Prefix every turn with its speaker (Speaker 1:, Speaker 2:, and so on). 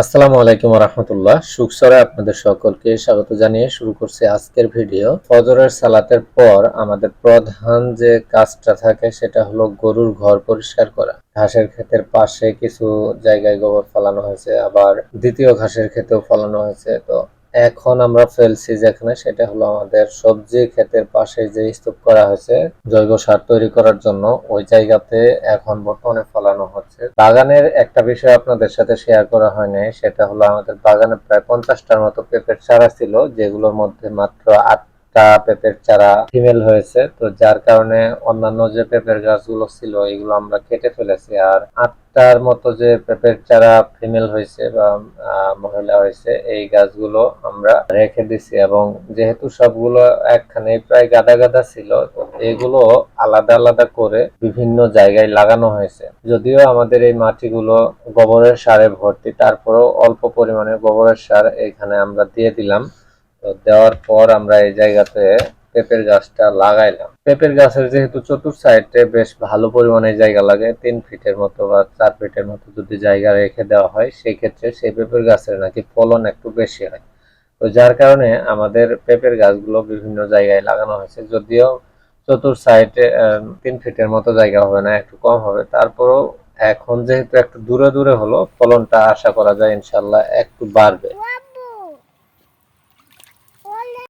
Speaker 1: আসসালামু আলাইকুম রহমতুল্লাহ। সুখসরে আপনাদের সকলকে স্বাগত জানিয়ে শুরু করছি আজকের ভিডিও। ফজরের সালাতের পর আমাদের প্রধান যে কাজটা থাকে সেটা হলো গরুর ঘর পরিষ্কার করা। ঘাসের ক্ষেতের পাশে কিছু জায়গায় গোবর ফলানো হয়েছে, আবার দ্বিতীয় ঘাসের ক্ষেতেও ফলানো হয়েছে। তো এখন আমরা ফেলছি যেখানে সেটা হলো আমাদের সবজি ক্ষেতের পাশে যে স্তূপ করা হয়েছে, জৈব সার তৈরি করার জন্য, ওই জায়গাতে এখন বর্তমানে ফলানো হচ্ছে। বাগানের একটা বিষয় আপনাদের সাথে শেয়ার করা হয়নি সেটা হলো আমাদের বাগানে প্রায় পঞ্চাশটার মতো পেঁপের চারা ছিল, যেগুলোর মধ্যে মাত্র আটটা পেঁপের চারা ফিমেল হয়েছে, তো যার কারণে অন্যান্য যে পেঁপের গাছগুলো ছিল, এগুলো আমরা কেটে ফেলেছি। আর আটটার মতো যে পেঁপের চারা ফিমেল হয়েছে বা মহিলা হয়েছে, এই গাছগুলো আমরা রেখে দিছি। এবং যেহেতু সবগুলো একখানে প্রায় গাদা গাদা ছিল এগুলো আলাদা আলাদা করে বিভিন্ন জায়গায় লাগানো হয়েছে। যদিও আমাদের এই মাটিগুলো গোবরের সারে ভর্তি, তারপরেও অল্প পরিমাণে গোবরের সার এখানে আমরা দিয়ে দিলাম। তো দেওয়ার পর আমরা এই জায়গাতে পেঁপের গাছটা লাগাইলাম। পেঁপের গাছের যেহেতু চতুর সাইডে বেশ ভালো পরিমাণে জায়গা লাগে, তিন ফিটের মতো বা চার ফিটের মতো যদি জায়গা রেখে দেওয়া হয় সেই ক্ষেত্রে সেই পেঁপের গাছের নাকি ফলন একটু বেশি হয়। তো যার কারণে আমাদের পেঁপের গাছগুলো বিভিন্ন জায়গায় লাগানো হয়েছে। যদিও চতুর সাইডে তিন ফিটের মতো জায়গা হবে না, একটু কম হবে। তারপরেও এখন যেহেতু একটু দূরে দূরে হলো, ফলনটা আশা করা যায় ইনশাল্লাহ একটু বাড়বে।